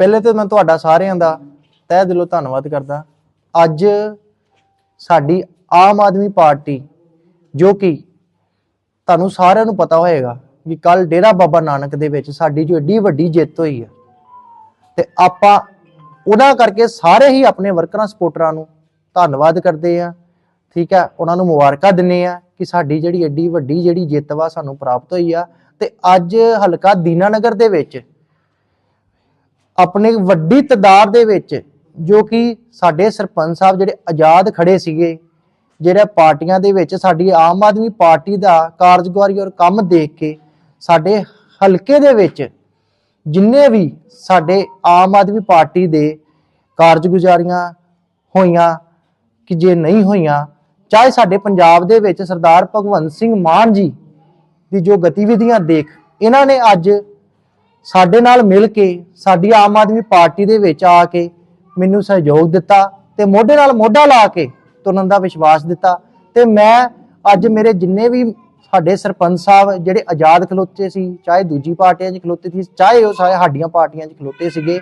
ਪਹਿਲੇ ਤੇ ਮੈਂ ਤੁਹਾਡਾ ਸਾਰਿਆਂ ਦਾ ਤਹਿ ਦਿਲੋਂ ਧੰਨਵਾਦ ਕਰਦਾ। ਅੱਜ ਸਾਡੀ ਆਮ ਆਦਮੀ ਪਾਰਟੀ, ਜੋ ਕਿ ਤੁਹਾਨੂੰ ਸਾਰਿਆਂ ਨੂੰ ਪਤਾ ਹੋਏਗਾ ਕਿ ਕੱਲ ਡੇਰਾ ਬਾਬਾ ਨਾਨਕ ਦੇ ਵਿੱਚ ਸਾਡੀ ਜੋ ਏਡੀ ਵੱਡੀ ਜਿੱਤ ਹੋਈ ਹੈ ਤੇ ਆਪਾਂ ਉਹਨਾਂ ਕਰਕੇ ਸਾਰੇ ਹੀ ਆਪਣੇ ਵਰਕਰਾਂ, ਸਪੋਰਟਰਾਂ ਨੂੰ ਧੰਨਵਾਦ ਕਰਦੇ ਆ। ਠੀਕ ਹੈ ਉਹਨਾਂ ਨੂੰ ਮੁਬਾਰਕਾਂ ਦਿੰਨੇ ਆ ਕਿ ਸਾਡੀ ਜਿਹੜੀ ਏਡੀ ਵੱਡੀ ਜਿਹੜੀ ਜਿੱਤ ਵਾ ਸਾਨੂੰ ਪ੍ਰਾਪਤ ਹੋਈ ਆ। ਤੇ ਅੱਜ ਹਲਕਾ ਦੀਨਾਨਗਰ ਦੇ ਵਿੱਚ ਆਪਣੇ ਵੱਡੀ ਤਦਾਦ ਦੇ ਵਿੱਚ ਜੋ ਕਿ ਸਾਡੇ ਸਰਪੰਚ ਸਾਹਿਬ ਜਿਹੜੇ ਆਜ਼ਾਦ ਖੜੇ ਸੀਗੇ ਜਿਹੜਾ ਪਾਰਟੀਆਂ ਦੇ ਵਿੱਚ ਸਾਡੀ ਆਮ ਆਦਮੀ ਪਾਰਟੀ ਦਾ ਕਾਰਜਕਾਰੀ ਔਰ ਕੰਮ ਦੇਖ ਕੇ ਸਾਡੇ ਹਲਕੇ ਦੇ ਵਿੱਚ ਜਿੰਨੇ ਵੀ ਸਾਡੇ ਆਮ ਆਦਮੀ ਪਾਰਟੀ ਦੇ ਕਾਰਜਗੁਜ਼ਾਰੀਆਂ ਹੋਈਆਂ ਕਿ ਜੇ ਨਹੀਂ ਹੋਈਆਂ, ਚਾਹੇ ਸਾਡੇ ਪੰਜਾਬ ਦੇ ਵਿੱਚ ਸਰਦਾਰ ਭਗਵੰਤ ਸਿੰਘ ਮਾਨ ਜੀ ਦੀ ਜੋ ਗਤੀਵਿਧੀਆਂ ਦੇਖ, ਇਹਨਾਂ ਨੇ ਅੱਜ ਸਾਡੇ ਨਾਲ ਮਿਲ ਕੇ, ਸਾਡੀ ਆਮ ਆਦਮੀ ਪਾਰਟੀ ਦੇ ਵਿੱਚ ਆ ਕੇ ਮੈਨੂੰ ਸਹਿਯੋਗ ਦਿੱਤਾ ਤੇ ਮੋਢੇ ਨਾਲ ਮੋਢਾ ਲਾ ਕੇ ਤੁਰਨ ਦਾ ਵਿਸ਼ਵਾਸ ਦਿੱਤਾ। ਤੇ ਮੈਂ ਅੱਜ ਮੇਰੇ ਜਿੰਨੇ ਵੀ ਸਾਡੇ ਸਰਪੰਚ ਸਾਹਿਬ ਜਿਹੜੇ ਆਜ਼ਾਦ ਖਲੋਤੇ ਸੀ, ਚਾਹੇ ਦੂਜੀ ਪਾਰਟੀਆਂ 'ਚ ਖਲੋਤੇ ਸੀ, ਚਾਹੇ ਉਹ ਸਾਰੇ ਸਾਡੀਆਂ ਪਾਰਟੀਆਂ 'ਚ ਖਲੋਤੇ ਸੀਗੇ,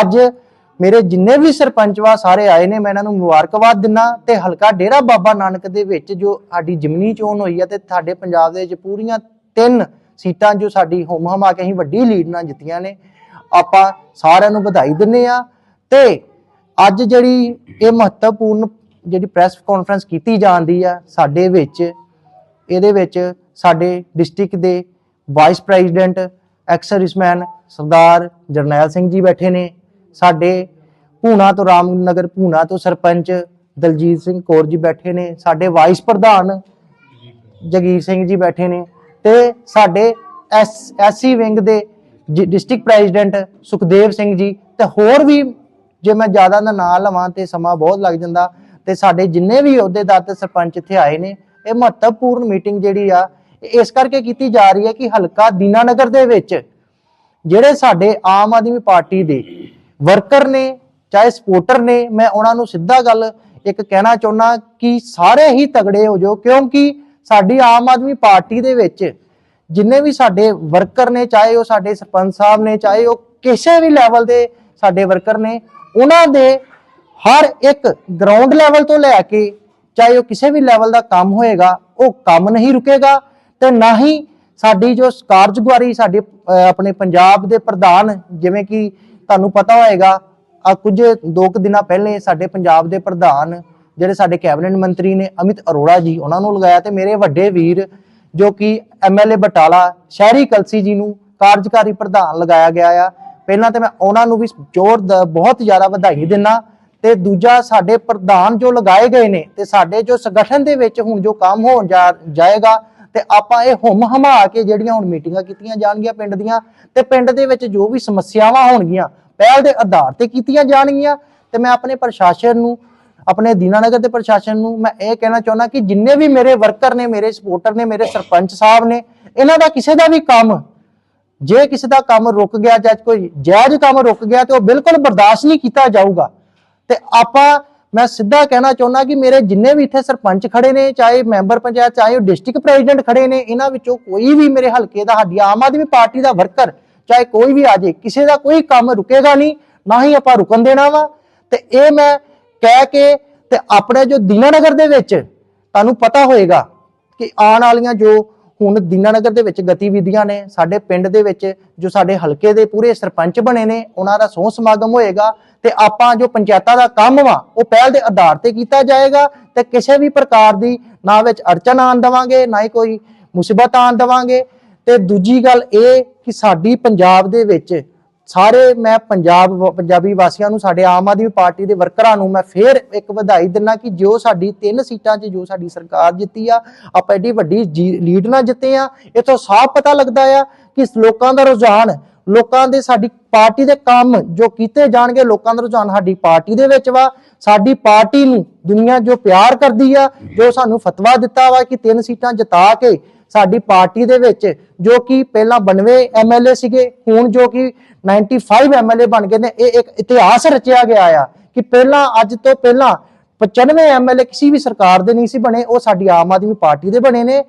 ਅੱਜ ਮੇਰੇ ਜਿੰਨੇ ਵੀ ਸਰਪੰਚ ਵਾ ਸਾਰੇ ਆਏ ਨੇ, ਮੈਂ ਇਹਨਾਂ ਨੂੰ ਮੁਬਾਰਕਬਾਦ ਦਿੰਨਾ ਤੇ ਹਲਕਾ ਡੇਰਾ ਬਾਬਾ ਨਾਨਕ ਦੇ ਵਿੱਚ ਜੋ ਸਾਡੀ ਜਿਮਨੀ ਚੋਣ ਹੋਈ ਆ ਤੇ ਸਾਡੇ ਪੰਜਾਬ ਦੇ ਵਿੱਚ ਪੂਰੀਆਂ ਤਿੰਨ ਸੀਟਾਂ ਜੋ ਸਾਡੀ ਹੋਮ ਹੁਮ ਆ ਕੇ ਅਸੀਂ ਵੱਡੀ ਲੀਡ ਨਾਲ ਜਿੱਤੀਆਂ ਨੇ, ਆਪਾਂ ਸਾਰਿਆਂ ਨੂੰ ਵਧਾਈ ਦਿੰਨੇ ਆ ਤੇ ਅੱਜ ਜਿਹੜੀ ਇਹ ਮਹੱਤਵਪੂਰਨ ਜਿਹੜੀ ਪ੍ਰੈਸ ਕਾਨਫਰੰਸ ਕੀਤੀ ਜਾਂਦੀ ਆ, ਸਾਡੇ ਵਿੱਚ, ਇਹਦੇ ਵਿੱਚ ਸਾਡੇ ਡਿਸਟ੍ਰਿਕਟ ਦੇ vice president ex serviceman Sardar Jarnail Singh ji ਬੈਠੇ ਨੇ, ਸਾਡੇ ਭੂਣਾ ਤੋਂ ਰਾਮਨਗਰ, ਭੂਣਾ ਤੋਂ ਸਰਪੰਚ ਦਲਜੀਤ ਸਿੰਘ ਕੌਰ ਜੀ ਬੈਠੇ ਨੇ, ਸਾਡੇ ਵਾਈਸ ਪ੍ਰਧਾਨ ਜਗੀਰ ਸਿੰਘ ਜੀ ਬੈਠੇ ਨੇ ਤੇ ਸਾਡੇ ਐਸ, ਐਸਸੀ ਵਿੰਗ ਦੇ ਡਿਸਟ੍ਰਿਕਟ ਪ੍ਰੈਜ਼ੀਡੈਂਟ ਸੁਖਦੇਵ ਸਿੰਘ ਜੀ ਤੇ ਹੋਰ ਵੀ ਜੇ ਮੈਂ ਜ਼ਿਆਦਾ ਦਾ ਨਾਂ ਲਵਾਂ ਤੇ ਸਮਾਂ ਬਹੁਤ ਲੱਗ ਜਾਂਦਾ ਤੇ ਸਾਡੇ ਜਿੰਨੇ ਵੀ ਅਹੁਦੇਦਾਰ ਤੇ ਸਰਪੰਚ ਇੱਥੇ ਆਏ ਨੇ, ਇਹ ਮਹੱਤਵਪੂਰਨ ਮੀਟਿੰਗ ਜਿਹੜੀ ਆ ਇਸ ਕਰਕੇ ਕੀਤੀ ਜਾ ਰਹੀ ਹੈ ਕਿ ਹਲਕਾ ਦੀਨਾਨਗਰ ਦੇ ਵਿੱਚ ਜਿਹੜੇ ਸਾਡੇ ਆਮ ਆਦਮੀ ਪਾਰਟੀ ਦੇ ਵਰਕਰ ਨੇ, ਚਾਹੇ ਸਪੋਰਟਰ ਨੇ, ਮੈਂ ਉਹਨਾਂ ਨੂੰ ਸਿੱਧਾ ਗੱਲ ਇੱਕ ਕਹਿਣਾ ਚਾਹੁੰਦਾ ਕਿ ਸਾਰੇ ਹੀ ਤਗੜੇ ਹੋ ਜਾਓ ਕਿਉਂਕਿ ਸਾਡੀ ਆਮ ਆਦਮੀ ਪਾਰਟੀ ਦੇ ਵਿੱਚ ਜਿੰਨੇ ਵੀ ਸਾਡੇ ਵਰਕਰ ਨੇ, ਚਾਹੇ ਉਹ ਸਾਡੇ ਸਰਪੰਚ ਸਾਹਿਬ ਨੇ, ਚਾਹੇ ਉਹ ਕਿਸੇ ਵੀ ਲੈਵਲ ਦੇ ਸਾਡੇ ਵਰਕਰ ਨੇ, ਉਹਨਾਂ ਦੇ ਹਰ ਇੱਕ ਗਰਾਊਂਡ ਲੈਵਲ ਤੋਂ ਲੈ ਕੇ ਚਾਹੇ ਉਹ ਕਿਸੇ ਵੀ ਲੈਵਲ ਦਾ ਕੰਮ ਹੋਏਗਾ, ਉਹ ਕੰਮ ਨਹੀਂ ਰੁਕੇਗਾ ਤੇ ਨਾ ਹੀ ਸਾਡੀ ਜੋ ਕਾਰਜਗੁਆਰੀ ਸਾਡੇ ਆਪਣੇ ਪੰਜਾਬ ਦੇ ਪ੍ਰਧਾਨ, ਜਿਵੇਂ ਕਿ ਤੁਹਾਨੂੰ ਪਤਾ ਹੋਏਗਾ ਆ ਕੁਝ ਦੋ ਕੁ ਦਿਨਾਂ ਪਹਿਲੇ ਸਾਡੇ ਪੰਜਾਬ ਦੇ ਪ੍ਰਧਾਨ ਜਿਹੜੇ ਸਾਡੇ ਕੈਬਨਿਟ ਮੰਤਰੀ ਨੇ ਅਮਿਤ ਅਰੋੜਾ ਜੀ, ਉਹਨਾਂ ਨੂੰ ਲਗਾਇਆ ਤੇ ਮੇਰੇ ਵੱਡੇ ਵੀਰ ਜੋ ਕਿ ਐਮਐਲਏ ਬਟਾਲਾ ਸ਼ਹਿਰੀ ਕਲਸੀ ਜੀ ਨੂੰ ਕਾਰਜਕਾਰੀ ਪ੍ਰਧਾਨ ਲਗਾਇਆ ਗਿਆ ਆ। ਪਹਿਲਾਂ ਤੇ ਮੈਂ ਉਹਨਾਂ ਨੂੰ ਵੀ ਜ਼ੋਰ ਬਹੁਤ ਜ਼ਿਆਦਾ ਵਧਾਈ ਦਿੰਨਾ ਤੇ ਦੂਜਾ ਸਾਡੇ ਪ੍ਰਧਾਨ ਜੋ ਲਗਾਏ ਗਏ ਨੇ ਤੇ ਸਾਡੇ ਜੋ ਸੰਗਠਨ ਦੇ ਵਿੱਚ ਹੁਣ ਜੋ ਕੰਮ ਹੋਣ ਜਾਏਗਾ ਤੇ ਆਪਾਂ ਇਹ ਹੁਮ ਹਮਾ ਕੇ ਜਿਹੜੀਆਂ ਹੁਣ ਮੀਟਿੰਗਾਂ ਕੀਤੀਆਂ ਜਾਣਗੀਆਂ ਪਿੰਡ ਦੀਆਂ ਤੇ ਪਿੰਡ ਦੇ ਵਿੱਚ ਜੋ ਵੀ ਸਮੱਸਿਆਵਾਂ ਹੋਣਗੀਆਂ, ਪਹਿਲ ਦੇ ਆਧਾਰ ਤੇ ਕੀਤੀਆਂ ਜਾਣਗੀਆਂ ਤੇ ਮੈਂ ਆਪਣੇ ਪ੍ਰਸ਼ਾਸਨ ਨੂੰ ਆਪਣੇ ਦੀਨਾਨਗਰ ਦੇ ਪ੍ਰਸ਼ਾਸਨ ਨੂੰ ਮੈਂ ਇਹ ਕਹਿਣਾ ਚਾਹੁੰਦਾ ਕਿ ਜਿੰਨੇ ਵੀ ਮੇਰੇ ਵਰਕਰ ਨੇ, ਮੇਰੇ ਸਪੋਰਟਰ ਨੇ, ਮੇਰੇ ਸਰਪੰਚ ਸਾਹਿਬ ਨੇ, ਇਹਨਾਂ ਦਾ ਕਿਸੇ ਦਾ ਵੀ ਕੰਮ, ਜੇ ਕਿਸੇ ਦਾ ਕੰਮ ਰੁਕ ਗਿਆ ਜਾਂ ਕੋਈ ਜਾਇਜ਼ ਕੰਮ ਰੁਕ ਗਿਆ ਤੇ ਉਹ ਬਿਲਕੁਲ ਬਰਦਾਸ਼ਤ ਨਹੀਂ ਕੀਤਾ ਜਾਊਗਾ। ਤੇ ਆਪਾਂ, ਮੈਂ ਸਿੱਧਾ ਕਹਿਣਾ ਚਾਹੁੰਦਾ ਕਿ ਮੇਰੇ ਜਿੰਨੇ ਵੀ ਇੱਥੇ ਸਰਪੰਚ ਖੜੇ ਨੇ, ਚਾਹੇ ਮੈਂਬਰ ਪੰਚਾਇਤ, ਚਾਹੇ ਉਹ ਡਿਸਟ੍ਰਿਕਟ ਪ੍ਰੈਜ਼ੀਡੈਂਟ ਖੜੇ ਨੇ, ਇਹਨਾਂ ਵਿੱਚੋਂ ਕੋਈ ਵੀ ਮੇਰੇ ਹਲਕੇ ਦਾ, ਸਾਡੀ ਆਮ ਆਦਮੀ ਪਾਰਟੀ ਦਾ ਵਰਕਰ, ਚਾਹੇ ਕੋਈ ਵੀ ਆ ਜੇ, ਕਿਸੇ ਦਾ ਕੋਈ ਕੰਮ ਰੁਕੇਗਾ ਨਹੀਂ, ਨਾ ਹੀ ਆਪਾਂ ਰੁਕਣ ਦੇਣਾ ਵਾ। ਤੇ ਇਹ ਮੈਂ ਕਹਿ ਕੇ ਤੇ ਆਪਣੇ ਜੋ ਦੀਨਾਨਗਰ ਦੇ ਵਿੱਚ ਤੁਹਾਨੂੰ ਪਤਾ ਹੋਏਗਾ ਕਿ ਆਉਣ ਵਾਲੀਆਂ ਜੋ ਹੁਣ ਦੀਨਾਨਗਰ ਦੇ ਵਿੱਚ ਗਤੀਵਿਧੀਆਂ ਨੇ, ਸਾਡੇ ਪਿੰਡ ਦੇ ਵਿੱਚ ਜੋ ਸਾਡੇ ਹਲਕੇ ਦੇ ਪੂਰੇ ਸਰਪੰਚ ਬਣੇ ਨੇ, ਉਹਨਾਂ ਦਾ ਸਹੁੰ ਸਮਾਗਮ ਹੋਏਗਾ ਤੇ ਆਪਾਂ ਜੋ ਪੰਚਾਇਤਾਂ ਦਾ ਕੰਮ ਵਾ, ਉਹ ਪਹਿਲ ਦੇ ਆਧਾਰ ਤੇ ਕੀਤਾ ਜਾਏਗਾ ਤੇ ਕਿਸੇ ਵੀ ਪ੍ਰਕਾਰ ਦੀ ਨਾ ਵਿੱਚ ਅੜਚਨ ਆਣ ਦੇਵਾਂਗੇ, ਨਾ ਹੀ ਕੋਈ ਮੁਸੀਬਤ ਆਣ ਦੇਵਾਂਗੇ ਤੇ ਦੂਜੀ ਗੱਲ ਇਹ ਕਿ ਸਾਡੀ ਪੰਜਾਬ ਦੇ ਵਿੱਚ ਸਾਰੇ ਮੈਂ ਪੰਜਾਬ ਵ- ਪੰਜਾਬੀ ਵਾਸੀਆਂ ਨੂੰ, ਸਾਡੇ ਆਮ ਆਦਮੀ ਪਾਰਟੀ ਦੇ ਵਰਕਰਾਂ ਨੂੰ ਮੈਂ ਫੇਰ ਇੱਕ ਵਧਾਈ ਦਿੰਨਾ ਕਿ ਜੋ ਸਾਡੀ ਤਿੰਨ ਸੀਟਾਂ 'ਚ, ਜੋ ਸਾਡੀ ਸਰਕਾਰ ਜਿੱਤੀ ਆ, ਆਪਾਂ ਐਡੀ ਵੱਡੀ ਜੀ- ਲੀਡ ਨਾਲ ਜਿੱਤੇ ਆ। ਇਥੋਂ ਸਾਫ਼ ਪਤਾ ਲੱਗਦਾ ਆ ਕਿ ਲੋਕਾਂ ਦਾ ਰੁਝਾਨ, ਲੋਕਾਂ ਦੇ ਸਾਡੀ ਪਾਰਟੀ ਦੇ ਕੰਮ ਜੋ ਕੀਤੇ ਜਾਣਗੇ, ਲੋਕਾਂ ਦਾ ਰੁਝਾਨ ਸਾਡੀ ਪਾਰਟੀ ਦੇ ਵਿੱਚ ਵਾ। ਸਾਡੀ ਪਾਰਟੀ ਨੂੰ ਦੁਨੀਆ ਜੋ ਪਿਆਰ ਕਰਦੀ ਆ, ਜੋ ਸਾਨੂੰ ਫਤਵਾ ਦਿੱਤਾ ਵਾ ਕਿ ਤਿੰਨ ਸੀਟਾਂ ਜਿਤਾ ਕੇ ਸਾਡੀ ਪਾਰਟੀ ਦੇ ਵਿੱਚ ਜੋ ਕਿ ਪਹਿਲਾਂ 92 ਐਮਐਲਏ ਸੀਗੇ, ਹੁਣ ਜੋ ਕਿ 95 ਐਮਐਲਏ ਬਣ ਗਏ ਨੇ, ਇਹ ਇੱਕ ਇਤਿਹਾਸ ਰਚਿਆ ਗਿਆ ਆ ਕਿ ਪਹਿਲਾਂ, ਅੱਜ ਤੋਂ ਪਹਿਲਾਂ 95 ਐਮਐਲਏ ਕਿਸੇ ਵੀ ਸਰਕਾਰ ਦੇ ਨਹੀਂ ਸੀ ਬਣੇ, ਉਹ ਸਾਡੀ ਆਮ ਆਦਮੀ ਪਾਰਟੀ ਦੇ ਬਣੇ ਨੇ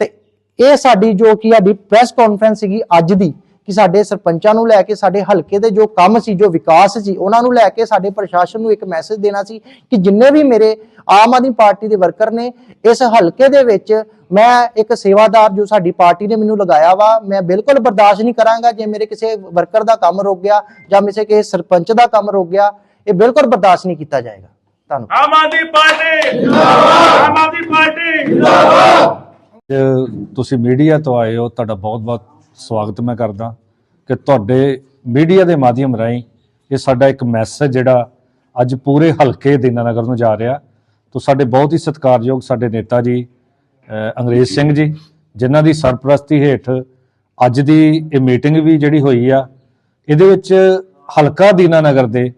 ਤੇ ਇਹ ਸਾਡੀ ਜੋ ਕਿ ਸਾਡੀ ਪ੍ਰੈਸ ਕਾਨਫਰੰਸ ਸੀਗੀ ਅੱਜ ਦੀ। ਕਿ ਸਾਡੇ ਸਰਪੰਚਾਂ ਨੂੰ ਲੈ ਕੇ ਸਾਡੇ ਹਲਕੇ ਦੇ ਜੋ ਕੰਮ ਸੀ ਜੋ ਵਿਕਾਸ ਸੀ ਉਹਨਾਂ ਨੂੰ ਲੈ ਕੇ ਸਾਡੇ ਪ੍ਰਸ਼ਾਸਨ ਨੂੰ ਇੱਕ ਮੈਸੇਜ ਦੇਣਾ ਸੀ ਕਿ ਜਿੰਨੇ ਵੀ ਮੇਰੇ ਆਮ ਆਦਮੀ ਪਾਰਟੀ ਦੇ ਵਰਕਰ ਨੇ ਇਸ ਹਲਕੇ ਦੇ ਵਿੱਚ ਮੈਂ ਇੱਕ ਸੇਵਾਦਾਰ ਜੋ ਸਾਡੀ ਪਾਰਟੀ ਨੇ ਮੈਨੂੰ ਲਗਾਇਆ ਵਾ ਮੈਂ ਬਿਲਕੁਲ ਬਰਦਾਸ਼ਤ ਨਹੀਂ ਕਰਾਂਗਾ ਜੇ ਮੇਰੇ ਕਿਸੇ ਵਰਕਰ ਦਾ ਕੰਮ ਰੁਕ ਗਿਆ ਜਾਂ ਮੇਰੇ ਕਿਸੇ ਸਰਪੰਚ ਦਾ ਕੰਮ ਰੁਕ ਗਿਆ ਇਹ ਬਿਲਕੁਲ ਬਰਦਾਸ਼ਤ ਨਹੀਂ ਕੀਤਾ ਜਾਏਗਾ। ਧੰਨਵਾਦ। ਆਮ ਆਦਮੀ ਪਾਰਟੀ ਜਿੰਦਾਬਾਦ। ਆਮ ਆਦਮੀ ਪਾਰਟੀ ਅੱਜ ਤੁਸੀਂ ਮੀਡੀਆ ਤੋਂ ਆਏ ਹੋ ਤੁਹਾਡਾ ਬਹੁਤ-ਬਹੁਤ ਸਵਾਗਤ ਮੈਂ ਕਰਦਾ ਕਿ ਤੁਹਾਡੇ ਮੀਡੀਆ ਦੇ ਮਾਧਿਅਮ ਰਾਹੀਂ ਇਹ ਸਾਡਾ ਇੱਕ ਮੈਸੇਜ ਜਿਹੜਾ ਅੱਜ ਪੂਰੇ ਹਲਕੇ ਦੀਨਾਨਗਰ ਨੂੰ ਜਾ ਰਿਹਾ। ਤੋਂ ਸਾਡੇ ਬਹੁਤ ਹੀ ਸਤਿਕਾਰਯੋਗ ਸਾਡੇ ਨੇਤਾ ਜੀ ਅੰਗਰੇਜ਼ ਸਿੰਘ ਜੀ, ਜਿਨ੍ਹਾਂ ਦੀ ਸਰਪ੍ਰਸਤੀ ਹੇਠ ਅੱਜ ਦੀ ਇਹ ਮੀਟਿੰਗ ਵੀ ਜਿਹੜੀ ਹੋਈ ਆ, ਇਹਦੇ ਵਿੱਚ ਹਲਕਾ ਦੀਨਾਨਗਰ ਦੇ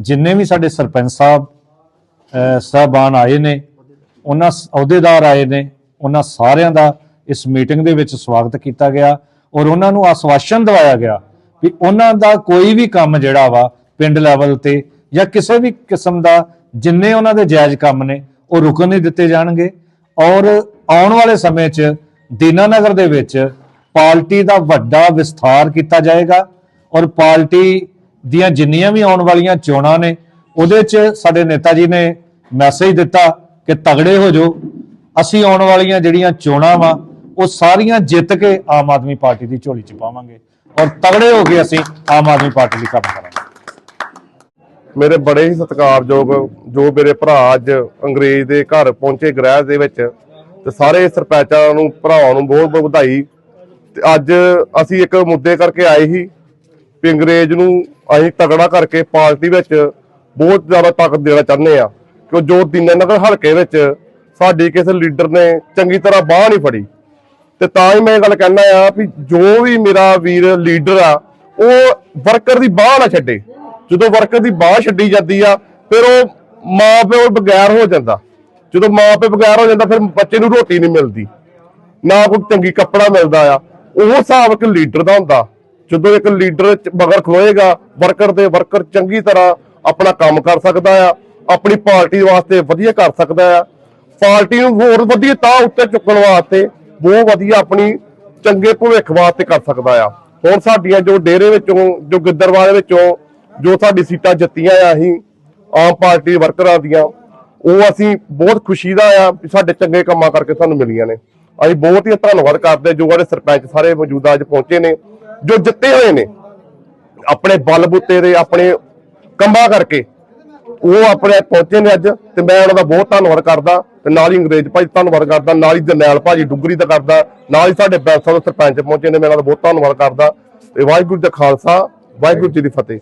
ਜਿੰਨੇ ਵੀ ਸਾਡੇ ਸਰਪੰਚ ਸਾਹਿਬ, ਅਹ, ਸਾਹਿਬਾਨ ਆਏ ਨੇ, ਉਹਨਾਂ ਸ- ਅਹੁਦੇਦਾਰ ਆਏ ਨੇ, ਉਹਨਾਂ ਸਾਰਿਆਂ ਦਾ ਇਸ ਮੀਟਿੰਗ ਦੇ ਵਿੱਚ ਸਵਾਗਤ ਕੀਤਾ ਗਿਆ। ਔਰ ਉਹਨਾਂ ਨੂੰ ਆਸਵਾਸ਼ਨ ਦਿਵਾਇਆ ਗਿਆ ਵੀ ਉਹਨਾਂ ਦਾ ਕੋਈ ਵੀ ਕੰਮ ਜਿਹੜਾ ਵਾ ਪਿੰਡ ਲੈਵਲ ਤੇ ਜਾਂ ਕਿਸੇ ਵੀ ਕਿਸਮ ਦਾ ਜਿੰਨੇ ਉਹਨਾਂ ਦੇ ਜਾਇਜ਼ ਕੰਮ ਨੇ, ਉਹ ਰੁਕਣ ਨਹੀਂ ਦਿੱਤੇ ਜਾਣਗੇ। ਔਰ ਆਉਣ ਵਾਲੇ ਸਮੇਂ 'ਚ ਦੀਨਾਨਗਰ ਦੇ ਵਿੱਚ ਪਾਰਟੀ ਦਾ ਵੱਡਾ ਵਿਸਥਾਰ ਕੀਤਾ ਜਾਏਗਾ ਔਰ ਪਾਰਟੀ ਦੀਆਂ ਜਿੰਨੀਆਂ ਵੀ ਆਉਣ ਵਾਲੀਆਂ ਚੋਣਾਂ ਨੇ, ਉਹਦੇ 'ਚ ਸਾਡੇ ਨੇਤਾ ਜੀ ਨੇ ਮੈਸੇਜ ਦਿੱਤਾ ਕਿ ਤਗੜੇ ਹੋ ਜਾਓ। ਅਸੀਂ ਆਉਣ ਵਾਲੀਆਂ ਜਿਹੜੀਆਂ ਚੋਣਾਂ ਵਾ ਉਹ ਸਾਰੀਆਂ ਜਿੱਤ ਕੇ ਆਮ ਆਦਮੀ ਪਾਰਟੀ ਦੀ ਝੋਲੀ 'ਚ ਪਾਵਾਂਗੇ ਔਰ ਤਗੜੇ ਹੋ ਕੇ ਅਸੀਂ ਆਮ ਆਦਮੀ ਪਾਰਟੀ ਲਈ ਕੰਮ ਕਰਾਂਗੇ। ਮੇਰੇ ਬੜੇ ਹੀ ਸਤਿਕਾਰਯੋਗ ਜੋ ਮੇਰੇ ਭਰਾ ਅੱਜ ਅੰਗਰੇਜ਼ ਦੇ ਘਰ ਪਹੁੰਚੇ ਗ੍ਰਹਿ ਦੇ ਵਿੱਚ ਤੇ ਸਾਰੇ ਸਰਪੰਚਾਂ ਨੂੰ, ਭਰਾਵਾਂ ਨੂੰ ਬਹੁਤ ਬਹੁਤ ਵਧਾਈ। ਤੇ ਅੱਜ ਅਸੀਂ ਇੱਕ ਮੁੱਦੇ ਕਰਕੇ ਆਏ ਸੀ ਵੀ ਅੰਗਰੇਜ਼ ਨੂੰ ਅਸੀਂ ਤਗੜਾ ਕਰਕੇ ਪਾਰਟੀ ਵਿੱਚ ਬਹੁਤ ਜ਼ਿਆਦਾ ਤਾਕਤ ਦੇਣਾ ਚਾਹੁੰਦੇ ਆ ਕਿ ਜੋ ਦੀਨਾਨਗਰ ਹਲਕੇ ਵਿੱਚ ਸਾਡੀ ਕਿਸੇ ਲੀਡਰ ਨੇ ਚੰਗੀ ਤਰ੍ਹਾਂ ਬਾਹ ਨਹੀਂ ਫੜੀ। ਤੇ ਤਾਂ ਹੀ ਮੈਂ ਇਹ ਗੱਲ ਕਹਿਣਾ ਆ ਵੀ ਜੋ ਵੀ ਮੇਰਾ ਵੀਰ ਲੀਡਰ ਆ, ਉਹ ਵਰਕਰ ਦੀ ਬਾਹ ਨਾ ਛੱਡੇ। ਜਦੋਂ ਵਰਕਰ ਦੀ ਬਾਹ ਛੱਡੀ ਜਾਂਦੀ ਆ, ਫਿਰ ਉਹ ਮਾਂ ਪਿਓ ਬਗੈਰ ਹੋ ਜਾਂਦਾ। ਜਦੋਂ ਮਾਂ ਪਿਓ ਬਗੈਰ ਹੋ ਜਾਂਦਾ, ਫਿਰ ਬੱਚੇ ਨੂੰ ਰੋਟੀ ਨਹੀਂ ਮਿਲਦੀ। ਨਾ ਕੋਈ ਚੰਗੀ ਕੱਪੜਾ ਮਿਲਦਾ ਆ। ਉਹ ਹਿਸਾਬ ਇੱਕ ਲੀਡਰ ਦਾ ਹੁੰਦਾ। ਜਦੋਂ ਇੱਕ ਲੀਡਰ ਬਗਰ ਖਲੋਏਗਾ ਵਰਕਰ ਦੇ ਵਰਕਰ ਚੰਗੀ ਤਰ੍ਹਾਂ ਆਪਣਾ ਕੰਮ ਕਰ ਸਕਦਾ ਆ, ਆਪਣੀ ਪਾਰਟੀ ਵਾਸਤੇ ਵਧੀਆ ਕਰ ਸਕਦਾ ਆ। ਪਾਰਟੀ ਨੂੰ ਹੋਰ ਵਧੀਆ ਤਾਂ ਉੱਤੇ ਚੁੱਕਣ ਵਾਸਤੇ ਬਹੁਤ ਵਧੀਆ ਆਪਣੀ ਚੰਗੇ ਭਵਿੱਖ ਵਾਸਤੇ ਕਰ ਸਕਦਾ ਆ। ਹੁਣ ਸਾਡੀਆਂ ਜੋ ਡੇਰੇ ਵਿੱਚੋਂ, ਜੋ ਗਿੱਦਰਵਾਲ ਦੇ ਵਿੱਚੋਂ, ਜੋ ਸਾਡੀ ਸੀਟਾਂ ਜਿੱਤੀਆਂ ਆ ਅਸੀਂ, ਆਮ ਪਾਰਟੀ ਵਰਕਰਾਂ ਦੀਆਂ, ਉਹ ਅਸੀਂ ਬਹੁਤ ਖੁਸ਼ੀ ਦਾ ਆ ਵੀ ਸਾਡੇ ਚੰਗੇ ਕੰਮਾਂ ਕਰਕੇ ਸਾਨੂੰ ਮਿਲੀਆਂ ਨੇ। ਅਸੀਂ ਬਹੁਤ ਹੀ ਧੰਨਵਾਦ ਕਰਦੇ ਜੋ ਸਾਡੇ ਸਰਪੰਚ ਸਾਰੇ ਮੌਜੂਦਾ ਅੱਜ ਪਹੁੰਚੇ ਨੇ, ਜੋ ਜਿੱਤੇ ਹੋਏ ਨੇ। ਆਪਣੇ ਬਲਬੂਤੇ ਦੇ, ਆਪਣੇ ਕੰਮਾਂ ਕਰਕੇ ਉਹ ਆਪਣੇ ਪਹੁੰਚੇ ਨੇ ਅੱਜ, ਤੇ ਮੈਂ ਉਹਨਾਂ ਦਾ ਬਹੁਤ ਧੰਨਵਾਦ ਕਰਦਾ। ਤੇ ਨਾਲ ਹੀ ਅੰਗਰੇਜ਼ ਭਾਈ ਧੰਨਵਾਦ ਕਰਦਾ, ਨਾਲ ਹੀ ਜਰਨੈਲ ਭਾਜੀ ਡੁੱਗਰੀ ਦਾ ਕਰਦਾ, ਨਾਲ ਹੀ ਸਾਡੇ ਬੈਂਸਾ ਦੇ ਸਰਪੰਚ ਪਹੁੰਚੇ ਨੇ ਮੈਂ ਉਹਨਾਂ ਬਹੁਤ ਧੰਨਵਾਦ ਕਰਦਾ। ਤੇ ਵਾਹਿਗੁਰੂ ਜੀ ਦਾ ਖਾਲਸਾ, ਵਾਹਿਗੁਰੂ ਜੀ ਦੀ ਫਤਿਹ।